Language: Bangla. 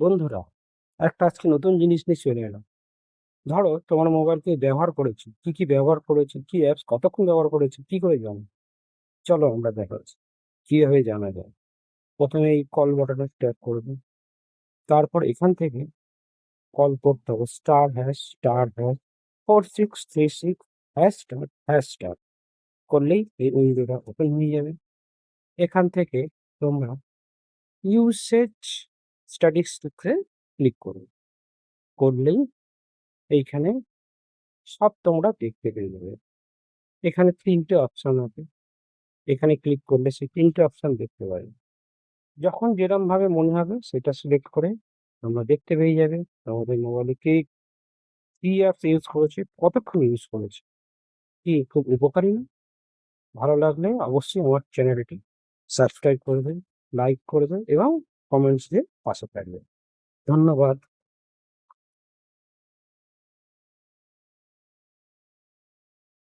বন্ধুরা, একটা আজকে নতুন জিনিস নিয়ে চলে এলাম। ধরো তোমার মোবাইলকে ব্যবহার করেছি, কি কি ব্যবহার করেছি, কি অ্যাপস কতক্ষণ ব্যবহার করেছি, কি করে জানো চলো আমরা দেখাচ্ছি, কীভাবে জানা যায়? প্রথমে এই কল বাটনে ট্যাপ করবে তারপর এখান থেকে কল করতে হবে star hash star hash four six three six hash star hash star করলেই এই উইন্ডোটা ওপেন হয়ে যাবে। এখান থেকে তোমরা ইউসেজ স্ট্যাটিস্টিক্সে ক্লিক করবে করলেই এইখানে সব তোমরা দেখতে পেয়ে যাবে। এখানে তিনটে অপশান আছে। এখানে ক্লিক করলে সেই তিনটে অপশান দেখতে পাবে। যখন যেরমভাবে মনে হবে সেটা সিলেক্ট করে তোমরা দেখতে পেয়ে যাবে তোমাদের মোবাইলে কে কি অ্যাপস ইউজ করেছে, কতক্ষণ ইউজ করেছে। কি খুব উপকারী না। ভালো লাগলে অবশ্যই আমার চ্যানেলটি সাবস্ক্রাইব করবেন লাইক করবেন এবং কমেন্টস দিয়ে পাশে থাকবেন। ধন্যবাদ।